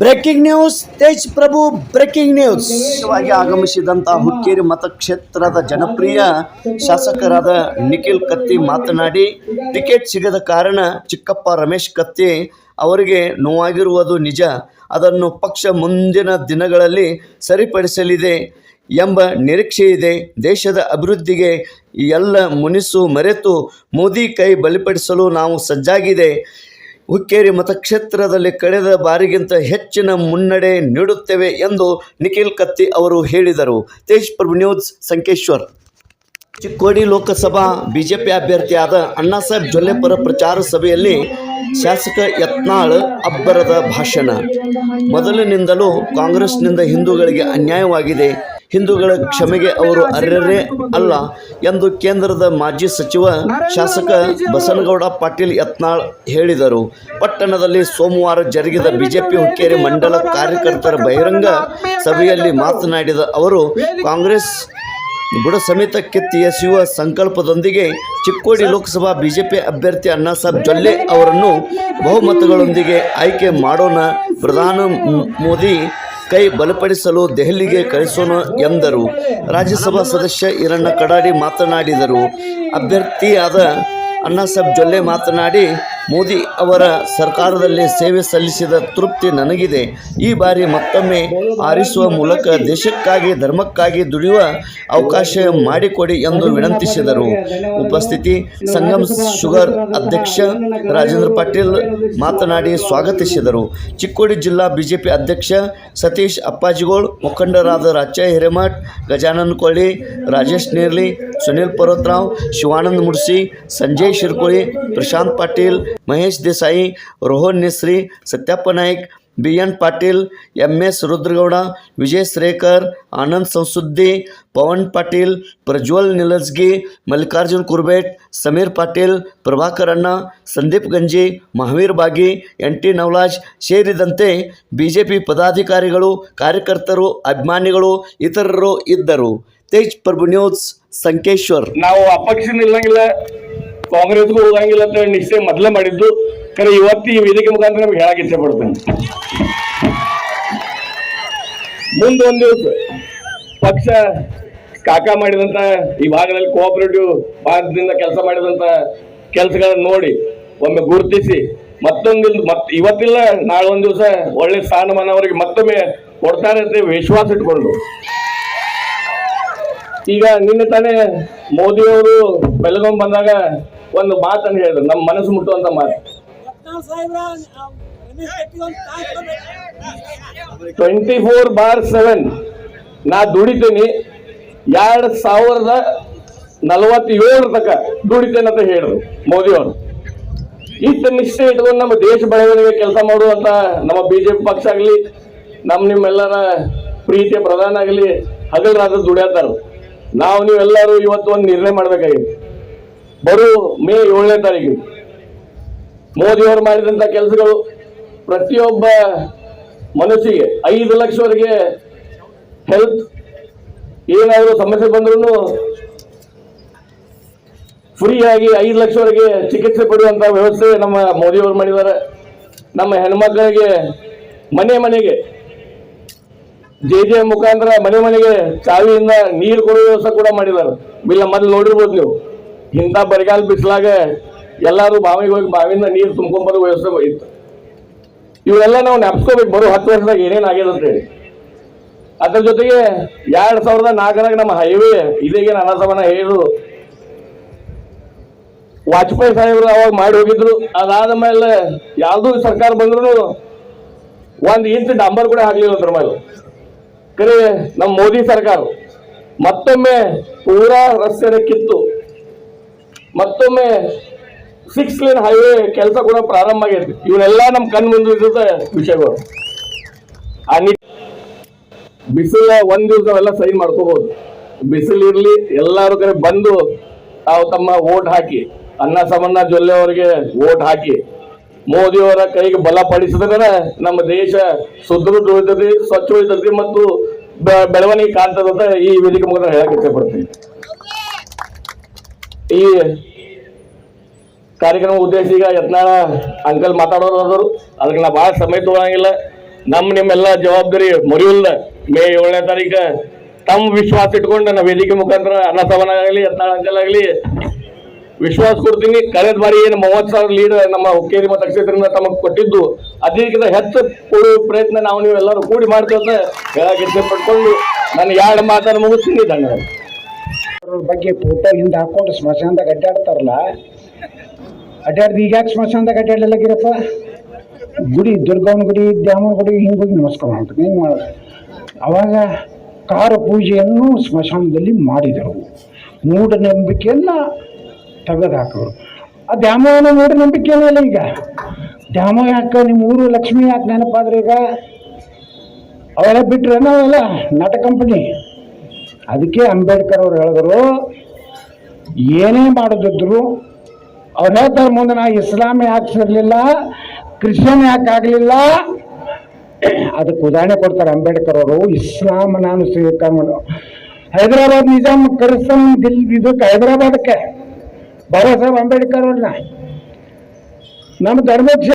Breaking news, Tej Prabhu breaking news. ವಿಶೇಷವಾಗಿ ಆಗಮಿಸಿದಂತಹ ಹುಕ್ಕೇರಿ ಮತಕ್ಷೇತ್ರದ ಜನಪ್ರಿಯ ಶಾಸಕರಾದ ನಿಖಿಲ್ ಕತ್ತಿ ಮಾತನಾಡಿ, ಟಿಕೆಟ್ ಸಿಗದ ಕಾರಣ ಚಿಕ್ಕಪ್ಪ ರಮೇಶ್ ಕತ್ತಿ ಅವರಿಗೆ ನೋವಾಗಿರುವುದು ನಿಜ. ಅದನ್ನು ಪಕ್ಷ ಮುಂದಿನ ದಿನಗಳಲ್ಲಿ ಸರಿಪಡಿಸಲಿದೆ ಎಂಬ ನಿರೀಕ್ಷೆ ಇದೆ. ದೇಶದ ಅಭಿವೃದ್ಧಿಗೆ ಎಲ್ಲ ಮುನಿಸು ಮರೆತು ಮೋದಿ ಕೈ ಬಲಿಪಡಿಸಲು ನಾವು ಸಜ್ಜಾಗಿದೆ. ಹುಕ್ಕೇರಿ ಮತಕ್ಷೇತ್ರದಲ್ಲಿ ಕಳೆದ ಬಾರಿಗಿಂತ ಹೆಚ್ಚಿನ ಮುನ್ನಡೆ ನೀಡುತ್ತೇವೆ ಎಂದು ನಿಖಿಲ್ ಕತ್ತಿ ಅವರು ಹೇಳಿದರು. ತೇಜ್ ಪ್ರಭು ನ್ಯೂಸ್, ಸಂಕೇಶ್ವರ್. ಚಿಕ್ಕೋಡಿ ಲೋಕಸಭಾ ಬಿಜೆಪಿ ಅಭ್ಯರ್ಥಿಯಾದ ಅಣ್ಣಾಸಾಹೇಬ್ ಸಾಹೇಬ್ ಪರ ಪ್ರಚಾರ ಸಭೆಯಲ್ಲಿ ಶಾಸಕ ಯತ್ನಾಳ್ ಅಬ್ಬರದ ಭಾಷಣ. ಮೊದಲಿನಿಂದಲೂ ಕಾಂಗ್ರೆಸ್ನಿಂದ ಹಿಂದೂಗಳಿಗೆ ಅನ್ಯಾಯವಾಗಿದೆ. ಹಿಂದೂಗಳ ಕ್ಷಮೆಗೆ ಅವರು ಅರ್ಹರೇ ಅಲ್ಲ ಎಂದು ಕೇಂದ್ರದ ಮಾಜಿ ಸಚಿವ ಶಾಸಕ ಬಸನಗೌಡ ಪಾಟೀಲ್ ಯತ್ನಾಳ್ ಹೇಳಿದರು. ಪಟ್ಟಣದಲ್ಲಿ ಸೋಮವಾರ ಜರುಗಿದ ಬಿಜೆಪಿ ಹುಕ್ಕೇರಿ ಮಂಡಲ ಕಾರ್ಯಕರ್ತರ ಬಹಿರಂಗ ಸಭೆಯಲ್ಲಿ ಮಾತನಾಡಿದ ಅವರು ಕಾಂಗ್ರೆಸ್ ಬುಡ ಸಮೇತ ಕಿತ್ತಿ ಎಸೆಯುವ ಸಂಕಲ್ಪದೊಂದಿಗೆ ಚಿಕ್ಕೋಡಿ ಲೋಕಸಭಾ ಬಿಜೆಪಿ ಅಭ್ಯರ್ಥಿ ಅಣ್ಣಾಸಾಬ್ ಜೊಲ್ಲೆ ಅವರನ್ನು ಬಹುಮತಗಳೊಂದಿಗೆ ಆಯ್ಕೆ ಮಾಡೋಣ. ಪ್ರಧಾನ ಮೋದಿ ಕೈ ಬಲಪಡಿಸಲು ದೆಹಲಿಗೆ ಕಳಿಸೋಣ ಎಂದರು. ರಾಜ್ಯಸಭಾ ಸದಸ್ಯ ಈರಣ್ಣ ಕಡಾಡಿ ಮಾತನಾಡಿದರು. ಅಭ್ಯರ್ಥಿಯಾದ ಅಣ್ಣಾಸಾಬ್ ಜೊಲ್ಲೆ ಮಾತನಾಡಿ ಮೋದಿ ಅವರ ಸರ್ಕಾರದಲ್ಲಿ ಸೇವೆ ಸಲ್ಲಿಸಿದ ತೃಪ್ತಿ ನನಗಿದೆ. ಈ ಬಾರಿ ಮತ್ತೊಮ್ಮೆ ಆರಿಸುವ ಮೂಲಕ ದೇಶಕ್ಕಾಗಿ, ಧರ್ಮಕ್ಕಾಗಿ ದುಡಿಯುವ ಅವಕಾಶ ಮಾಡಿಕೊಡಿ ಎಂದು ವಿನಂತಿಸಿದರು. ಉಪಸ್ಥಿತಿ, ಸಂಗಮ್ ಶುಗರ್ ಅಧ್ಯಕ್ಷ ರಾಜೇಂದ್ರ ಪಾಟೀಲ್ ಮಾತನಾಡಿ ಸ್ವಾಗತಿಸಿದರು. ಚಿಕ್ಕೋಡಿ ಜಿಲ್ಲಾ ಬಿಜೆಪಿ ಅಧ್ಯಕ್ಷ ಸತೀಶ್ ಅಪ್ಪಾಜಿಗೋಳ್, ಮುಖಂಡರಾದ ರಾಜ್ಯ Hiremath, Gajanan Kolli, Rajesh Nerli, Sunil Parvatrao Shivananda Mudsi, Sanjay Shirkoli, Prashant Patil Mahesh Desai, Rohan Nisri Satyappa Naik, B N Patil, M S Rudragouda, Vijay Shrekar, Anand Samsuddi, Pavan Patil, Prajwal Nilajgi Mallikarjun Kurbet, Sameer Patil, Prabhakar ಅಣ್ಣ, ಸಂದೀಪ್ ಗಂಜಿ, ಮಹಾವೀರ್ ಬಾಗಿ, N T ನವಲಾಜ್ ಸೇರಿದಂತೆ BJP ಪದಾಧಿಕಾರಿಗಳು, ಕಾರ್ಯಕರ್ತರು, ಅಭಿಮಾನಿಗಳು, ಇತರರು ಇದ್ದರು. Tej Prabhu news Sankeshwar. ನಾವು ಅಪಕ್ಷ ನಿಲ್ಲಂಗಿಲ್ಲ. ಕಾಂಗ್ರೆಸ್ಗೂ ಹೋಗಂಗಿಲ್ಲ ಅಂತ ನಿಶ್ಚಯ ಮೊದಲೇ ಮಾಡಿದ್ದು ಕರೆ ಇವತ್ತು ಈ ವೇದಿಕೆ ಮುಖಾಂತರ ನಮ್ಗೆ ಹೇಳಕ್ಕೆ ಇಚ್ಛೆ ಪಡ್ತೇನೆ. ಮುಂದೊಂದು ದಿವಸ ಪಕ್ಷ ಕಾಕ ಮಾಡಿದಂತ, ಈ ಭಾಗದಲ್ಲಿ ಕೋಆಪರೇಟಿವ್ ಭಾಗದಿಂದ ಕೆಲಸ ಮಾಡಿದಂತ ಕೆಲಸಗಳನ್ನು ನೋಡಿ, ಒಮ್ಮೆ ಗುರುತಿಸಿ, ಮತ್ತೊಂದು ಮತ್ ಇವತ್ತಿಲ್ಲ, ನಾಳೆ ಒಂದ್ ದಿವಸ ಒಳ್ಳೆ ಸ್ಥಾನಮಾನ ಅವರಿಗೆ ಮತ್ತೊಮ್ಮೆ ಕೊಡ್ತಾರೆ ಅಂತ ವಿಶ್ವಾಸ ಇಟ್ಕೊಂಡು. ಈಗ ನಿನ್ನೆ ತಾನೇ ಮೋದಿ ಅವರು ಬೆಳಗಾಂ ಬಂದಾಗ ಒಂದು ಮಾತನ್ನು ಹೇಳಿದ್ರು ನಮ್ಮ ಮನಸ್ಸು ಮುಟ್ಟುವಂತ ಮಾತು. ಟ್ವೆಂಟಿ ಫೋರ್ ಬಾರ್ ಸೆವೆನ್ ನಾ ದುಡಿತೀನಿ ಎರಡ್ ಸಾವಿರದ ನಲವತ್ತೇಳರ ತನಕ ದುಡಿತೇನೆ ಅಂತ ಹೇಳಿದ್ರು ಮೋದಿ ಅವರು. ಇಷ್ಟು ನಿಷ್ಠೆ ಇಟ್ಕೊಂಡು ನಮ್ಮ ದೇಶ ಬೆಳವಣಿಗೆ ಕೆಲಸ ಮಾಡುವಂತ ನಮ್ಮ ಬಿಜೆಪಿ ಪಕ್ಷ ಆಗಲಿ ನಮ್ಮ ನಿಮ್ಮೆಲ್ಲರ ಪ್ರೀತಿಯ ಪ್ರಧಾನ ಆಗಲಿ ಹಗಲ್ ರಾತ್ರಿ ದುಡಿಯತ್ತಾರ ನಾವು ನೀವೆಲ್ಲರೂ ಇವತ್ತು ಒಂದು ನಿರ್ಣಯ ಮಾಡ್ಬೇಕಾಗಿತ್ತು ಬರು ಮೇ ಏಳನೇ ತಾರೀಕು. ಮೋದಿಯವರು ಮಾಡಿದಂಥ ಕೆಲಸಗಳು ಪ್ರತಿಯೊಬ್ಬ ಮನಸ್ಸಿಗೆ ಐದು ಲಕ್ಷವರೆಗೆ ಹೆಲ್ತ್ ಏನಾದರೂ ಸಮಸ್ಯೆ ಬಂದ್ರೂ ಫ್ರೀ ಆಗಿ ಐದು ಲಕ್ಷವರೆಗೆ ಚಿಕಿತ್ಸೆ ಪಡೆಯುವಂತ ವ್ಯವಸ್ಥೆ ನಮ್ಮ ಮೋದಿಯವರು ಮಾಡಿದ್ದಾರೆ. ನಮ್ಮ ಹೆಣ್ಮಕ್ಳಿಗೆ ಮನೆ ಮನೆಗೆ ಜೆ ಜೆ ಮುಖಾಂತರ ಮನೆ ಮನೆಗೆ ಚಾವಿಯಿಂದ ನೀರು ಕೊಡುವ ವ್ಯವಸ್ಥೆ ಕೂಡ ಮಾಡಿದ್ದಾರೆ. ಇಲ್ಲ ಮೊದಲು ನೋಡಿರ್ಬೋದು ನೀವು. ಇಂಥ ಬರಿಗಾಲ ಬಿಸಿಲಾಗ ಎಲ್ಲರೂ ಬಾವಿಗೆ ಹೋಗಿ ಬಾವಿಯಿಂದ ನೀರು ತುಂಬ್ಕೊಂಬರೋ ವ್ಯವಸ್ಥೆ ಹೋಗಿತ್ತು ಇವೆಲ್ಲ ನಾವು ನೆಪ್ಸ್ಕೋಬೇಕು, ಬರೋ ಹತ್ತು ವರ್ಷದಾಗ ಏನೇನು ಆಗ್ಯದ ಅಂತ ಹೇಳಿ. ಅದ್ರ ಜೊತೆಗೆ ಎರಡು ಸಾವಿರದ ನಾಲ್ಕರಾಗ ನಮ್ಮ ಹೈವೇ ಇದೇಗೇನು ಅನಸವನ ಹೇಳಿದ್ರು. ವಾಜಪೇಯಿ ಸಾಹೇಬರು ಅವಾಗ ಮಾಡಿ ಹೋಗಿದ್ರು. ಅದಾದ ಮೇಲೆ ಯಾವ್ದು ಸರ್ಕಾರ ಬಂದ್ರು ಒಂದು ಇಂಚ್ ಡಾಂಬರ್ ಕೂಡ ಹಾಕ್ಲಿಲ್ಲ ಅದ್ರ ಮೇಲೆ ಕರೆ, ನಮ್ಮ ಮೋದಿ ಸರ್ಕಾರ ಮತ್ತೊಮ್ಮೆ ಪೂರಾ ರಸ್ತೆ ಕಿತ್ತು. ಮತ್ತೊಮ್ಮೆ ಸಿಕ್ಸ್ ಲೇನ್ ಹೈವೇ ಕೆಲಸ ಕೂಡ ಪ್ರಾರಂಭ ಆಗೈತಿ. ಇವನ್ನೆಲ್ಲ ನಮ್ಮ ಕಣ್ ಮುಂದೆ ವಿಷಯಗಳು. ಆ ನಿ ಬಿಸಿಲ ಒಂದ್ ದಿವಸ ಅವೆಲ್ಲ ಸೈನ್ ಮಾಡ್ಕೋಬಹುದು ಎಲ್ಲಾರು ಕಡೆ ಬಂದು ತಾವು ತಮ್ಮ ವೋಟ್ ಹಾಕಿ, ಅನ್ನ ಸಮನ್ನ ಜೊಲ್ಲೆ ಅವರಿಗೆ ವೋಟ್ ಹಾಕಿ ಮೋದಿಯವರ ಕೈಗೆ ಬಲ ಪಡಿಸಿದ್ರೆ ನಮ್ಮ ದೇಶ ಸುದೃಢ ಉಳಿತದೆ, ಸ್ವಚ್ಛ ಉಳಿತದೆ ಮತ್ತು ಬೆಳವಣಿಗೆ ಕಾಣ್ತದಂತ ಈ ವೇದಿಕೆ ಮುಖಾಂತರ ಹೇಳಕ್ಕೆ ಇಚ್ಛೆ ಪಡ್ತೀನಿ. ಈ ಕಾರ್ಯಕ್ರಮ ಉದ್ದೇಶ ಈಗ ಯತ್ನಾಳ, ಅಂಕಲ್ ಮಾತಾಡೋರು ಅದಕ್ಕೆ ನಾ ಭಾಳ ಸಮಯ ತಗೊಳಂಗಿಲ್ಲ. ನಮ್ಮ ನಿಮ್ಮೆಲ್ಲ ಜವಾಬ್ದಾರಿ ಮರಿಯುಲ್ಲ ಮೇ ಏಳನೇ ತಾರೀಕು. ತಮ್ಮ ವಿಶ್ವಾಸ ಇಟ್ಕೊಂಡು ನಾ ವೇದಿಕೆ ಮುಖಾಂತರ ಅನ್ನ ಸವನ ಆಗಲಿ, ಯತ್ನಾಳ್ ಆಗಲಿ, ವಿಶ್ವಾಸ ಕೊಡ್ತೀನಿ. ಕಳೆದ ಬಾರಿ ಏನು ಮೂವತ್ತು ಸಾವಿರ ಲೀಡ್ ನಮ್ಮ ಹುಕ್ಕೇರಿ ಮತ್ತು ಕ್ಷೇತ್ರದಿಂದ ತಮಗೆ ಕೊಟ್ಟಿದ್ದು ಅದಕ್ಕಿಂತ ಹೆಚ್ಚು ಕೊಡುವ ಪ್ರಯತ್ನ ನಾವು ನೀವು ಎಲ್ಲರೂ ಕೂಡಿ ಮಾಡ್ತೇವೆ ಹೇಳಕ್ಕೆ ಇಷ್ಟಪಟ್ಕೊಂಡು ನಾನು ಎರಡು ಮಾತನ್ನು ಮುಗಿಸ್ತೀನಿ. ಧನ್ಯವಾದ. ಬಗ್ಗೆ ಫೋಟೋ ಹಿಂದೆ ಹಾಕೊಂಡು ಸ್ಮಶಾನದಾಗ ಅಡ್ಡಾಡ್ತಾರಲ್ಲ? ಅಡ್ಡಾಡ್ದು ಈಗ ಯಾಕೆ ಸ್ಮಶಾನದಾಗ ಅಡ್ಡಾಡಲಾಗಿರಪ್ಪ ಗುಡಿ ದುರ್ಗವನ ಗುಡಿ ದ್ಯಾಮನ ಗುಡಿ, ಹಿಂಗೆ ಹೋಗಿ ನಮಸ್ಕಾರ ಮಾಡ್ತಾರೆ ಹಿಂಗೆ ಮಾಡ ಅವಾಗ ಕಾರ ಪೂಜೆಯನ್ನು ಸ್ಮಶಾನದಲ್ಲಿ ಮಾಡಿದರು. ಮೂಢನಂಬಿಕೆಯನ್ನ ತೆಗೆದುಹಾಕಿದ್ರು ಆ ದ್ಯಾಮವನ ಮೂಢನಂಬಿಕೆ ಇಲ್ಲ ಈಗ? ದ್ಯಾಮ ಯಾಕೆ ನಿಮ್ಮ ಊರು ಲಕ್ಷ್ಮಿ ಯಾಕೆ ನೆನಪಾದ್ರೆ ಈಗ? ಅವೆಲ್ಲ ಬಿಟ್ರೆ ನಾವೆಲ್ಲ ನಾಟಕ ಕಂಪನಿ ಅದಕ್ಕೆ ಅಂಬೇಡ್ಕರ್ ಅವ್ರು ಹೇಳಿದ್ರು, ಏನೇ ಮಾಡೋದಿದ್ರು ಅವ್ರು ಹೇಳ್ತಾರೆ ಮುಂದೆ ನಾ ಇಸ್ಲಾಂ ಯಾಕೆ ಸೇರಲಿಲ್ಲ, ಕ್ರಿಶ್ಚಿಯನ್ ಯಾಕೆ ಆಗಲಿಲ್ಲ? ಅದಕ್ಕೆ ಉದಾಹರಣೆ ಕೊಡ್ತಾರೆ ಅಂಬೇಡ್ಕರ್ ಅವರು, ಇಸ್ಲಾಂ ನಾನು ಸ್ವೀಕಾರ ಹೈದರಾಬಾದ್ ನಿಜಾಮ್ ಕರ್ಸಮ್ ದಿಲ್ ಇದಕ್ಕೆ ಹೈದರಾಬಾದಕ್ಕೆ ಬಾಬಾ ಸಾಹೇಬ್ ಅಂಬೇಡ್ಕರ್ ಅವ್ರನ್ನ. ನಮ್ಮ ಧರ್ಮಕ್ಕೆ